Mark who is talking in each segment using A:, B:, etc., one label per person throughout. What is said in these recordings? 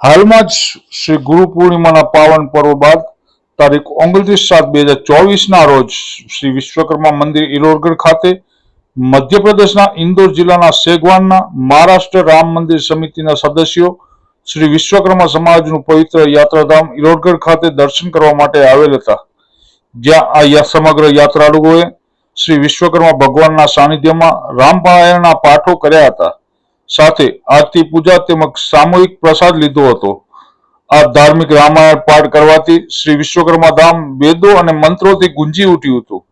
A: હાલમાં જ શ્રી ગુરુ પૂર્ણિમાના પાવન પર્વ બાદ તારીખ ઓગણત્રીસ સાત બે હજાર ચોવીસના રોજ શ્રી વિશ્વકર્મા મંદિર ઇલોરગઢ ખાતે મધ્યપ્રદેશના ઇન્દોર જિલ્લાના સેગવાનના મહારાષ્ટ્ર રામ મંદિર સમિતિના સદસ્યો શ્રી વિશ્વકર્મા સમાજનું પવિત્ર યાત્રાધામ ઇલોરગઢ ખાતે દર્શન કરવા માટે આવેલ હતા. જ્યાં આ સમગ્ર યાત્રાળુઓએ શ્રી વિશ્વકર્મા ભગવાનના સાનિધ્યમાં રામપારાયણના પાઠો કર્યા હતા. સાથે આરતી પૂજા તેમજ સામૂહિક પ્રસાદ લીધો હતો. આ ધાર્મિક રામાયણ પાઠ કરવાથી શ્રી વિશ્વકર્મા ધામ વેદો અને મંત્રોથી ગુંજી ઉઠ્યું હતું.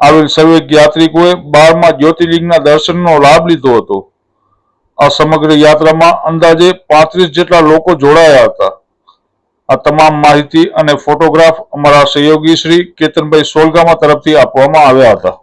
A: આવેલ સર્વે યાત્રિકોએ બારમા જ્યોતિર્લિંગના દર્શનનો લાભ લીધો હતો. આ સમગ્ર યાત્રામાં અંદાજે પાંત્રીસ જેટલા લોકો જોડાયા હતા. આ તમામ માહિતી અને ફોટોગ્રાફ અમારા સહયોગી શ્રી કેતનભાઈ સોલગામા તરફથી આપવામાં આવ્યા હતા.